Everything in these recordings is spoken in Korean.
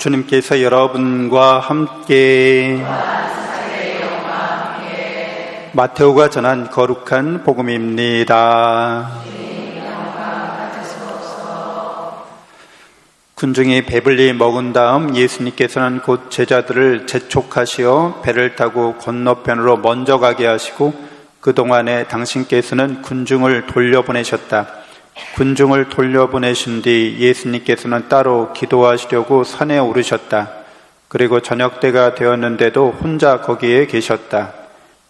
주님께서 여러분과 함께 마테오가 전한 거룩한 복음입니다. 군중이 배불리 먹은 다음 예수님께서는 곧 제자들을 재촉하시어 배를 타고 건너편으로 먼저 가게 하시고 그동안에 당신께서는 군중을 돌려보내셨다. 군중을 돌려보내신 뒤 예수님께서는 따로 기도하시려고 산에 오르셨다. 그리고 저녁 때가 되었는데도 혼자 거기에 계셨다.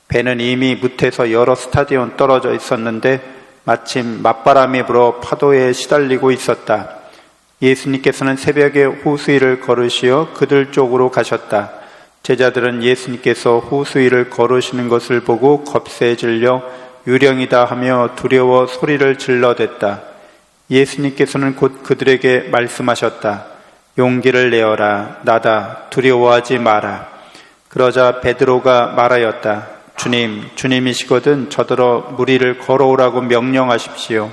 배는 이미 무태서 여러 스타디온 떨어져 있었는데 마침 맞바람이 불어 파도에 시달리고 있었다. 예수님께서는 새벽에 호수위를 걸으시어 그들 쪽으로 가셨다. 제자들은 예수님께서 호수위를 걸으시는 것을 보고 겁세 질려 유령이다 하며 두려워 소리를 질러댔다. 예수님께서는 곧 그들에게 말씀하셨다. 용기를 내어라. 나다. 두려워하지 마라. 그러자 베드로가 말하였다. 주님, 주님이시거든 저더러 무리를 걸어오라고 명령하십시오.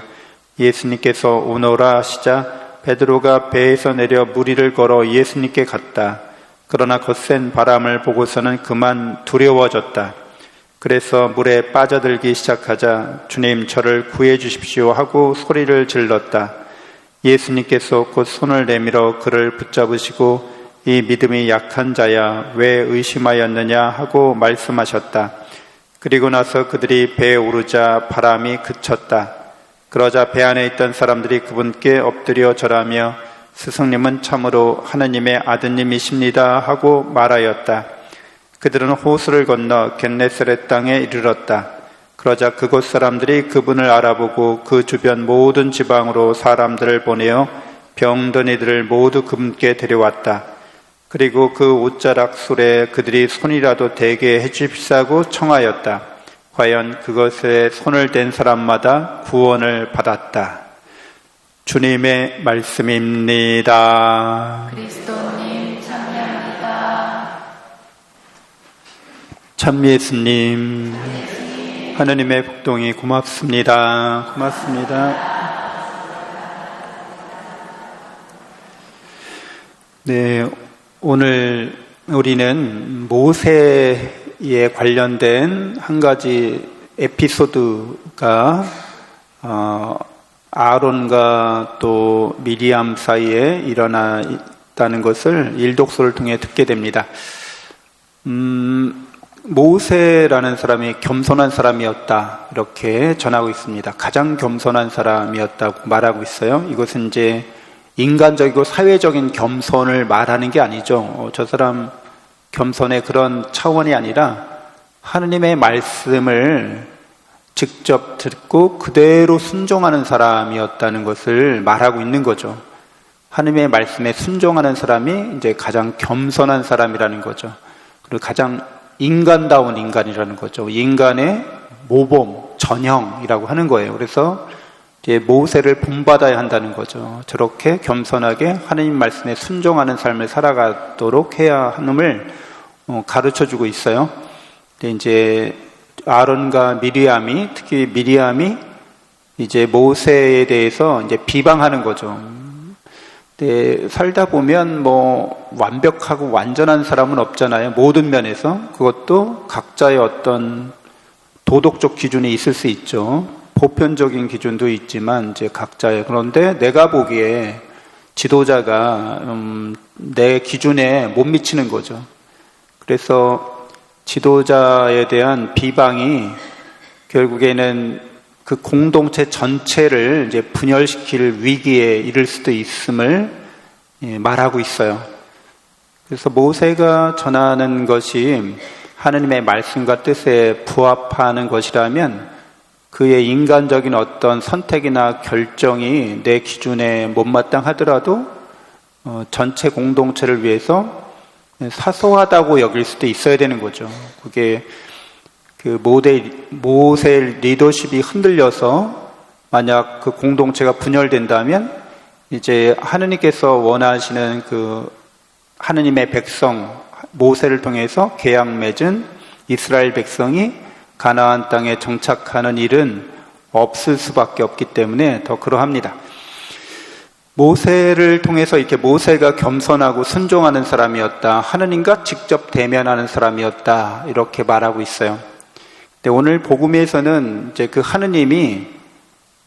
예수님께서 오너라 하시자 베드로가 배에서 내려 무리를 걸어 예수님께 갔다. 그러나 거센 바람을 보고서는 그만 두려워졌다. 그래서 물에 빠져들기 시작하자 주님 저를 구해 주십시오 하고 소리를 질렀다. 예수님께서 곧 손을 내밀어 그를 붙잡으시고 이 믿음이 약한 자야 왜 의심하였느냐 하고 말씀하셨다. 그리고 나서 그들이 배에 오르자 바람이 그쳤다. 그러자 배 안에 있던 사람들이 그분께 엎드려 절하며 스승님은 참으로 하느님의 아드님이십니다 하고 말하였다. 그들은 호수를 건너 겟네스렛 땅에 이르렀다. 그러자 그곳 사람들이 그분을 알아보고 그 주변 모든 지방으로 사람들을 보내어 병든 이들을 모두 그분께 데려왔다. 그리고 그 옷자락 술에 그들이 손이라도 대게 해주십사고 청하였다. 과연 그것에 손을 댄 사람마다 구원을 받았다. 주님의 말씀입니다. 그리스도 참 예수님, 하느님의 복동이 고맙습니다. 고맙습니다. 네, 오늘 우리는 모세에 관련된 한 가지 에피소드가 어, 아론과 또 미리암 사이에 일어나 있다는 것을 일독서를 통해 듣게 됩니다. 음, 모세라는 사람이 겸손한 사람이었다. 이렇게 전하고 있습니다. 가장 겸손한 사람이었다고 말하고 있어요. 이것은 이제 인간적이고 사회적인 겸손을 말하는 게 아니죠. 어, 저 사람 겸손의 그런 차원이 아니라 하느님의 말씀을 직접 듣고 그대로 순종하는 사람이었다는 것을 말하고 있는 거죠. 하느님의 말씀에 순종하는 사람이 이제 가장 겸손한 사람이라는 거죠. 그리고 가장 인간다운 인간이라는 거죠. 인간의 모범, 전형이라고 하는 거예요. 그래서 모세를 본받아야 한다는 거죠. 저렇게 겸손하게 하느님 말씀에 순종하는 삶을 살아가도록 해야 하는을 어, 가르쳐 주고 있어요. 근데 이제 아론과 미리암이 특히 미리암이 이제 모세에 대해서 이제 비방하는 거죠. 근데 살다 보면 뭐 완벽하고 완전한 사람은 없잖아요. 모든 면에서 그것도 각자의 어떤 도덕적 기준이 있을 수 있죠. 보편적인 기준도 있지만 이제 각자의 그런데 내가 보기에 지도자가 음, 내 기준에 못 미치는 거죠. 그래서 지도자에 대한 비방이 결국에는 그 공동체 전체를 이제 분열시킬 위기에 이를 수도 있음을 예, 말하고 있어요. 그래서 모세가 전하는 것이 하느님의 말씀과 뜻에 부합하는 것이라면 그의 인간적인 어떤 선택이나 결정이 내 기준에 못마땅하더라도 어, 전체 공동체를 위해서 사소하다고 여길 수도 있어야 되는 거죠. 그게 그 모대, 모세 리더십이 흔들려서 만약 그 공동체가 분열된다면 이제 하느님께서 원하시는 그 하느님의 백성 모세를 통해서 계약 맺은 이스라엘 백성이 가나안 땅에 정착하는 일은 없을 수밖에 없기 때문에 더 그러합니다. 모세를 통해서 이렇게 모세가 겸손하고 순종하는 사람이었다. 하느님과 직접 대면하는 사람이었다. 이렇게 말하고 있어요. 근데 오늘 복음에서는 이제 그 하느님이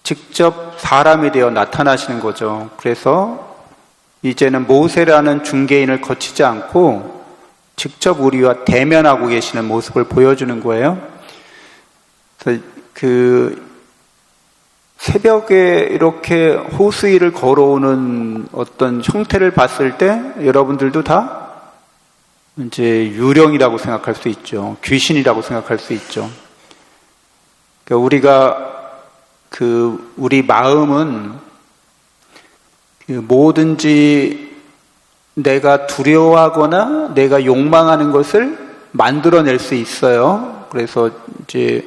직접 사람이 되어 나타나시는 거죠. 그래서 이제는 모세라는 중개인을 거치지 않고 직접 우리와 대면하고 계시는 모습을 보여주는 거예요. 그래서 그 새벽에 이렇게 호수위를 걸어오는 어떤 형태를 봤을 때 여러분들도 다 이제 유령이라고 생각할 수 있죠. 귀신이라고 생각할 수 있죠. 그러니까 우리가 그 우리 마음은 그 뭐든지 내가 두려워하거나 내가 욕망하는 것을 만들어낼 수 있어요. 그래서 이제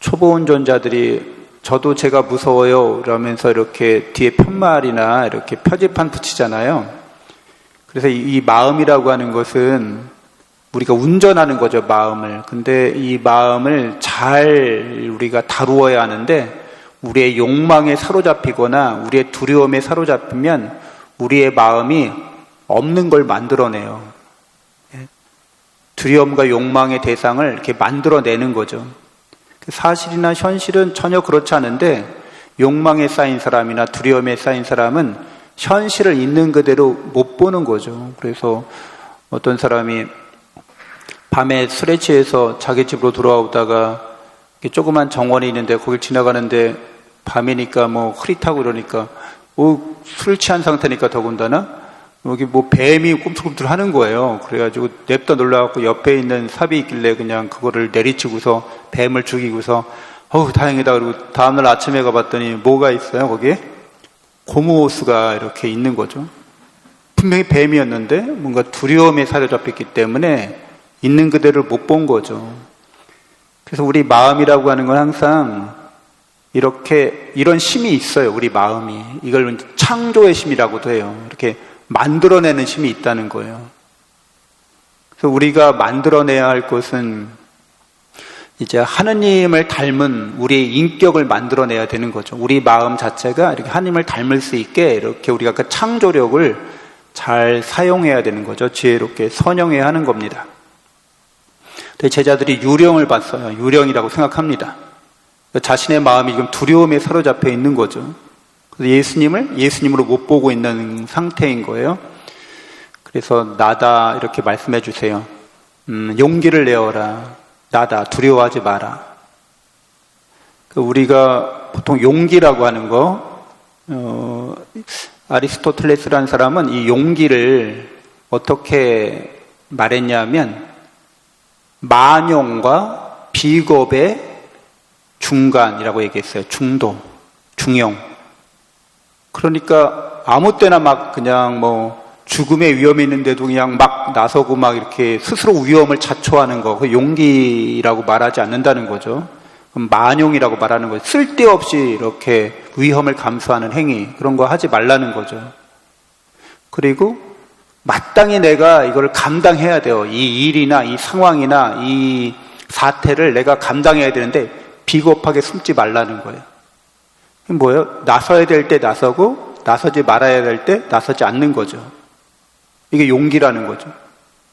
초보 운전자들이 저도 제가 무서워요. 그러면서 이렇게 뒤에 편말이나 이렇게 표지판 붙이잖아요. 그래서 이, 이 마음이라고 하는 것은 우리가 운전하는 거죠, 마음을. 근데 이 마음을 잘 우리가 다루어야 하는데 우리의 욕망에 사로잡히거나 우리의 두려움에 사로잡히면 우리의 마음이 없는 걸 만들어내요. 예. 두려움과 욕망의 대상을 이렇게 만들어내는 거죠. 사실이나 현실은 전혀 그렇지 않은데 욕망에 쌓인 사람이나 두려움에 쌓인 사람은 현실을 있는 그대로 못 보는 거죠. 그래서 어떤 사람이 밤에 술에 취해서 자기 집으로 돌아오다가 조그만 정원이 있는데 거길 지나가는데 밤이니까 뭐 흐릿하고 이러니까 어, 술 취한 상태니까 더군다나 여기 뭐 뱀이 꿈틀꿈틀 하는 거예요. 그래가지고 냅다 놀라갖고 옆에 있는 삽이 있길래 그냥 그거를 내리치고서 뱀을 죽이고서 어우 다행이다 그리고 다음날 아침에 가봤더니 뭐가 있어요 거기에 고무호스가 이렇게 있는 거죠. 분명히 뱀이었는데 뭔가 두려움에 사로잡혔기 때문에 있는 그대로 못본 거죠. 그래서 우리 마음이라고 하는 건 항상 이렇게 이런 힘이 있어요. 우리 마음이 이걸 창조의 힘이라고도 해요. 이렇게 만들어내는 힘이 있다는 거예요. 그래서 우리가 만들어내야 할 것은 이제 하느님을 닮은 우리의 인격을 만들어내야 되는 거죠. 우리 마음 자체가 이렇게 하느님을 닮을 수 있게 이렇게 우리가 그 창조력을 잘 사용해야 되는 거죠. 지혜롭게 선영해야 하는 겁니다. 제자들이 유령을 봤어요. 유령이라고 생각합니다. 자신의 마음이 지금 두려움에 사로잡혀 있는 거죠. 그래서 예수님을 예수님으로 못 보고 있는 상태인 거예요. 그래서 나다 이렇게 말씀해 주세요. 음, 용기를 내어라. 나다 두려워하지 마라. 그 우리가 보통 용기라고 하는 거 어, 아리스토텔레스라는 사람은 이 용기를 어떻게 말했냐면 만용과 비겁의 중간이라고 얘기했어요. 중도, 중용. 그러니까 아무 때나 막 그냥 뭐 죽음의 위험이 있는데도 그냥 막 나서고 막 이렇게 스스로 위험을 자초하는 거, 그 용기라고 말하지 않는다는 거죠. 만용이라고 말하는 거죠. 쓸데없이 이렇게 위험을 감수하는 행위, 그런 거 하지 말라는 거죠. 그리고 마땅히 내가 이걸 감당해야 돼요. 이 일이나 이 상황이나 이 사태를 내가 감당해야 되는데 비겁하게 숨지 말라는 거예요. 뭐예요? 나서야 될 때 나서고 나서지 말아야 될 때 나서지 않는 거죠. 이게 용기라는 거죠.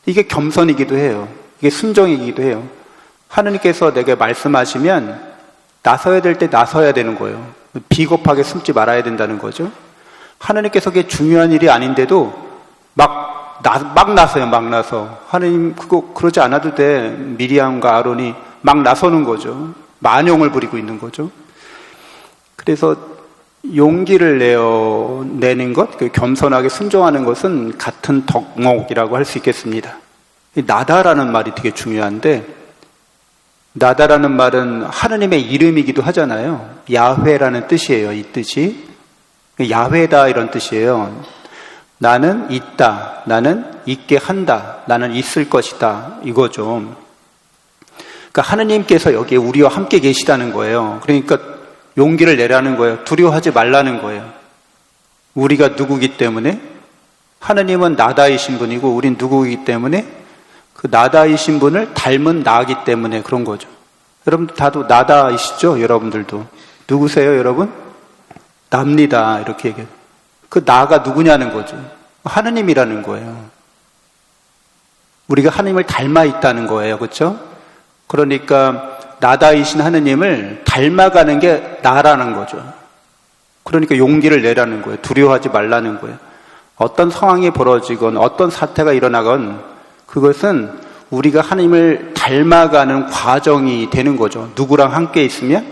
이게 겸손이기도 해요. 이게 순종이기도 해요. 하느님께서 내게 말씀하시면 나서야 될 때 나서야 되는 거예요. 비겁하게 숨지 말아야 된다는 거죠. 하느님께서 그게 중요한 일이 아닌데도 막, 나, 막 나서요, 막 나서. 하느님, 그거, 그러지 않아도 돼. 미리암과 아론이 막 나서는 거죠. 만용을 부리고 있는 거죠. 그래서 용기를 내어 내는 것, 그 겸손하게 순종하는 것은 같은 덕목이라고 할 수 있겠습니다. 나다라는 말이 되게 중요한데 나다라는 말은 하느님의 이름이기도 하잖아요. 야훼라는 뜻이에요. 이 뜻이 야훼다 이런 뜻이에요. 나는 있다. 나는 있게 한다. 나는 있을 것이다. 이거죠. 그러니까 하느님께서 여기에 우리와 함께 계시다는 거예요. 그러니까 용기를 내라는 거예요. 두려워하지 말라는 거예요. 우리가 누구기 때문에 하느님은 나다이신 분이고 우린 누구이기 때문에 그 나다이신 분을 닮은 나이기 때문에 그런 거죠. 여러분 다도 나다이시죠? 여러분들도 누구세요, 여러분? 납니다. 이렇게 얘기해요. 그 나가 누구냐는 거죠. 하느님이라는 거예요. 우리가 하느님을 닮아 있다는 거예요. 그렇죠? 그러니까 나다이신 하느님을 닮아가는 게 나라는 거죠. 그러니까 용기를 내라는 거예요. 두려워하지 말라는 거예요. 어떤 상황이 벌어지건 어떤 사태가 일어나건 그것은 우리가 하나님을 닮아가는 과정이 되는 거죠. 누구랑 함께 있으면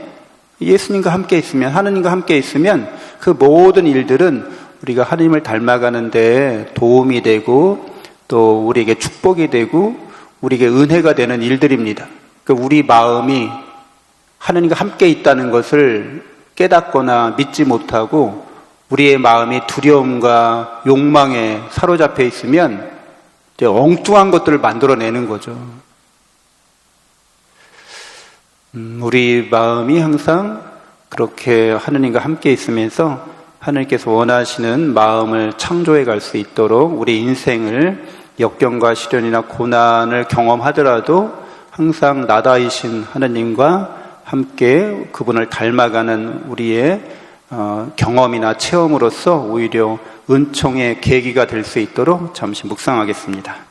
예수님과 함께 있으면 하느님과 함께 있으면 그 모든 일들은 우리가 하나님을 닮아가는데 도움이 되고 또 우리에게 축복이 되고 우리에게 은혜가 되는 일들입니다. 그 우리 마음이 하나님과 함께 있다는 것을 깨닫거나 믿지 못하고 우리의 마음이 두려움과 욕망에 사로잡혀 있으면 이제 엉뚱한 것들을 만들어내는 거죠. 음, 우리 마음이 항상 그렇게 하느님과 함께 있으면서 하나님께서 원하시는 마음을 창조해 갈 수 있도록 우리 인생을 역경과 시련이나 고난을 경험하더라도 항상 나다이신 하나님과 함께 그분을 닮아가는 우리의 어, 경험이나 체험으로서 오히려 은총의 계기가 될 수 있도록 잠시 묵상하겠습니다.